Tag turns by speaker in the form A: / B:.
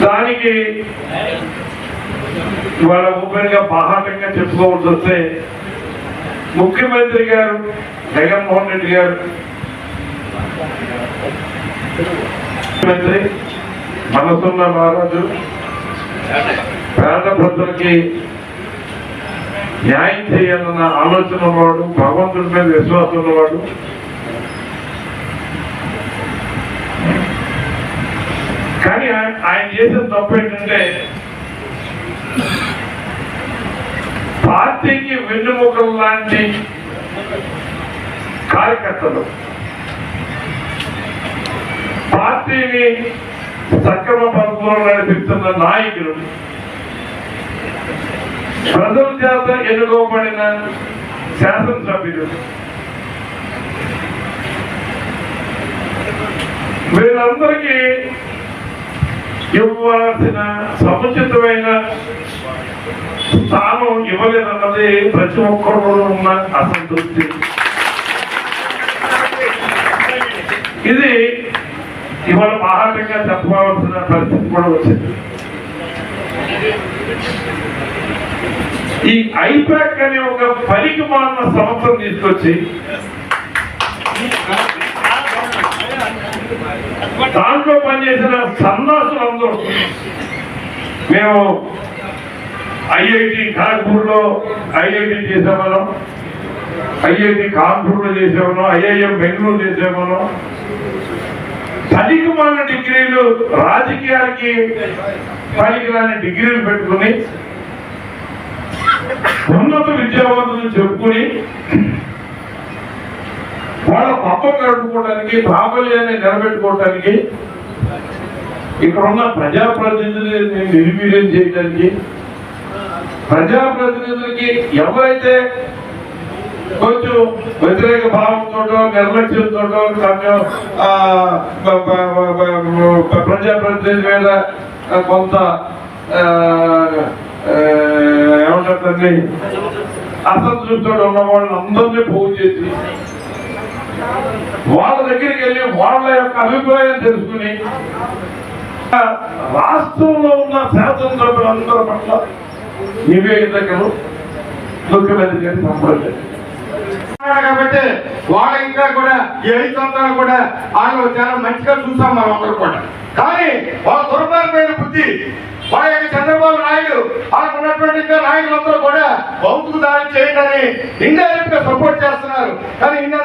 A: దానికి ఇవాళ ఓపెన్గా బాహాటంగా చెప్పుకోవాల్సి వస్తే ముఖ్యమంత్రి గారు జగన్మోహన్ రెడ్డి గారు ముఖ్యమంత్రి మనసున్న మహారాజు పేద ప్రజలకి న్యాయం చేయాలన్న ఆలోచన ఉన్నవాడు భగవంతుడి మీద విశ్వాసం ఉన్నవాడు కానీ ఆయన చేసిన తప్పు ఏంటంటే పార్టీకి వెన్నుముకలు లాంటి కార్యకర్తలు. పార్టీని సక్రమ పద్ధతిలో నడిపిస్తున్న నాయకులు. ప్రజల చేత ఎన్నుకోబడిన శాసనసభ్యులు. వీళ్ళందరికీ ఇవ్వాల్సిన సముచితమైన స్థానం ఇవ్వలేదన్నది ప్రతి ఒక్కరు ఉన్న అసంతృప్తి. ఇది ఇవాళ మహాటంగా చెప్పవలసిన పరిస్థితి కూడా వచ్చింది. ఈ ఐపాక్ అనే ఒక పనికి మాలిన సంస్థను తీసుకొచ్చి చేసిన పనిచేసిన సన్నాసులందరూ మేము ఐఐటి ఖాన్పూర్లో ఐఐటి చేసేవాళ్ళం. ఐఐటి కాన్పూర్లో చేసేవాళ్ళం. ఐఐఎం బెంగళూరు చేసేవాళ్ళం. పనికిమాలిన డిగ్రీలు రాజకీయాలకి పనికిరాని డిగ్రీలు పెట్టుకుని ఉన్నత విద్యావంతులు చెప్పుకుని వాళ్ళ పప్పం గడుపుకోవడానికి ప్రాబల్యాన్ని నిలబెట్టుకోవడానికి ఇక్కడ ఉన్న ప్రజాప్రతినిధులని నిర్వీర్యం చేయడానికి ప్రజాప్రతినిధులకి ఎవరైతే కొంచెం వ్యతిరేక భావంతో నిర్లక్ష్యంతో కొంచెం ప్రజాప్రతినిధి మీద కొంత ఆ, ఏమంటారు అసంతృప్తితో ఉన్న వాళ్ళని అందరినీ పోగు చేసి వాళ్ళ దగ్గరికి వెళ్ళి వాళ్ళ యొక్క అభిప్రాయం తెలుసుకుని రాష్ట్రంలో ఉన్న శాసనసభ్యులందరి పట్ల నివేదికలు ముఖ్యమంత్రి గారికి పంపలేదు
B: కాబట్టి వాళ్ళ ఇంకా కూడా ఈ ఐదు సంవత్సరాలు కూడా వాళ్ళు చాలా మంచిగా చూసాం మనం అందరూ కూడా. కానీ వాళ్ళ దుర్మార్గమైన బుద్ధి వాళ్ళ యొక్క చంద్రబాబు నాయుడు వాళ్ళకు ఉన్నటువంటి నాయకులందరూ కూడా భౌతిక దాడి చేయడానికి ఇండైరెక్ట్గా సపోర్ట్ చేస్తున్నారు. కానీ ఇన్నంతా